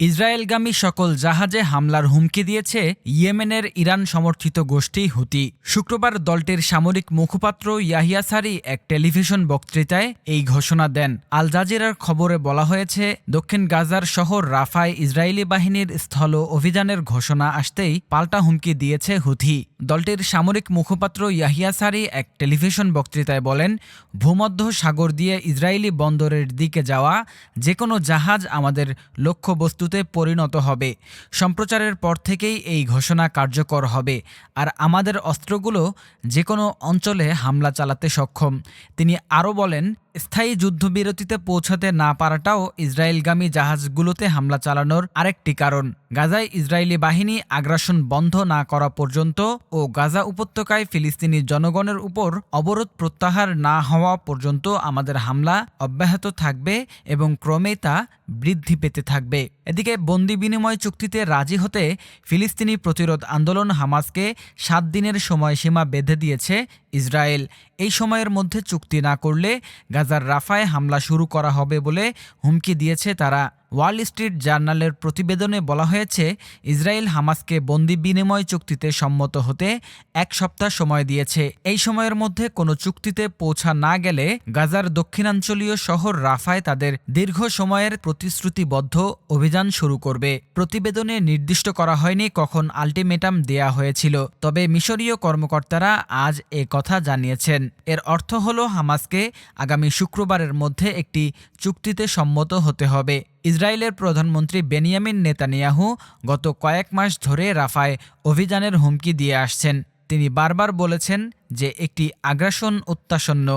ইসরায়েলগামী সকল জাহাজে হামলার হুমকি দিয়েছে ইয়েমেনের ইরান সমর্থিত গোষ্ঠী হুতি। শুক্রবার দলটির সামরিক মুখপাত্র ইয়াহিয়া সারি এক টেলিভিশন বক্তৃতায় এই ঘোষণা দেন। আল জাজিরার খবরে বলা হয়েছে, দক্ষিণ গাজার শহর রাফায় ইসরায়েলি বাহিনীর স্থল অভিযানের ঘোষণা আসতেই পাল্টা হুমকি দিয়েছে হুথি দলটির সামরিক মুখপাত্র ইয়াহিয়া সারি এক টেলিভিশন বক্তৃতায় বলেন, ভূমধ্য সাগর দিয়ে ইসরায়েলি বন্দরের দিকে যাওয়া যে কোনো জাহাজ আমাদের লক্ষ্যবস্তুতে পরিণত হবে। সম্প্রচারের পর থেকেই এই ঘোষণা কার্যকর হবে। আর আমাদের অস্ত্রগুলো যে কোনো অঞ্চলে হামলা চালাতে সক্ষম। তিনি আরও বলেন স্থায়ী যুদ্ধবিরতিতে পৌঁছাতে না পারাটাও ইসরায়েলগামী জাহাজগুলোতে হামলা চালানোর আরেকটি কারণ। গাজায় ইসরায়েলি বাহিনী আগ্রাসন বন্ধ না করা পর্যন্ত ও গাজা উপত্যকায় ফিলিস্তিনি জনগণের উপর অবরোধ প্রত্যাহার না হওয়া পর্যন্ত আমাদের হামলা অব্যাহত থাকবে এবং ক্রমে তা বৃদ্ধি পেতে থাকবে। এদিকে বন্দি বিনিময় চুক্তিতে রাজি হতে ফিলিস্তিনি প্রতিরোধ আন্দোলন হামাসকে সাত দিনের সময়সীমা বেঁধে দিয়েছে ইসরায়েল এই সময়ের মধ্যে চুক্তি না করলে গাজার রাফায় হামলা শুরু করা হবে বলে হুমকি দিয়েছে তারা। ওয়াল স্ট্রিট জার্নালের প্রতিবেদনে বলা হয়েছে, ইসরায়েল হামাসকে বন্দি বিনিময় চুক্তিতে সম্মত হতে এক সপ্তাহ সময় দিয়েছে। এই সময়ের মধ্যে কোনো চুক্তিতে পৌঁছা না গেলে গাজার দক্ষিণাঞ্চলীয় শহর রাফায় তাদের দীর্ঘ সময়ের প্রতিশ্রুতিবদ্ধ অভিযান শুরু করবে। প্রতিবেদনে নির্দিষ্ট করা হয়নি কখন আলটিমেটাম দেয়া হয়েছিল, তবে মিশরীয় কর্মকর্তারা আজ এ কথা জানিয়েছেন। এর অর্থ হল, হামাসকে আগামী শুক্রবারের মধ্যে একটি চুক্তিতে সম্মত হতে হবে। ইসরায়েলের প্রধানমন্ত্রী বেনিয়ামিন নেতানিয়াহু গত কয়েক মাস ধরে রাফায় অভিযানের হুমকি দিয়ে আসছেন। তিনি বারবার বলেছেন যে একটি আগ্রাসন অত্যাসন্ন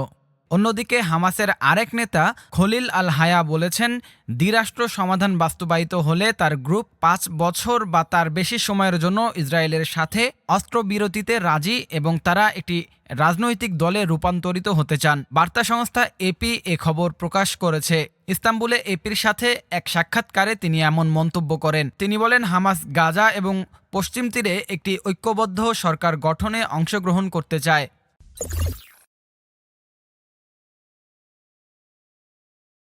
অন্যদিকে হামাসের আরেক নেতা খলিল আল হায়া বলেছেন, দ্বিরাষ্ট্র সমাধান বাস্তবায়িত হলে তার গ্রুপ পাঁচ বছর বা তার বেশি সময়ের জন্য ইসরায়েলের সাথে অস্ত্রবিরতিতে রাজি এবং তারা একটি রাজনৈতিক দলে রূপান্তরিত হতে চান। বার্তা সংস্থা এপি এ খবর প্রকাশ করেছে। ইস্তাম্বুলে এপির সাথে এক সাক্ষাৎকারে তিনি এমন মন্তব্য করেন। তিনি বলেন, হামাস গাজা এবং পশ্চিম তীরে একটি ঐক্যবদ্ধ সরকার গঠনে অংশগ্রহণ করতে চায়।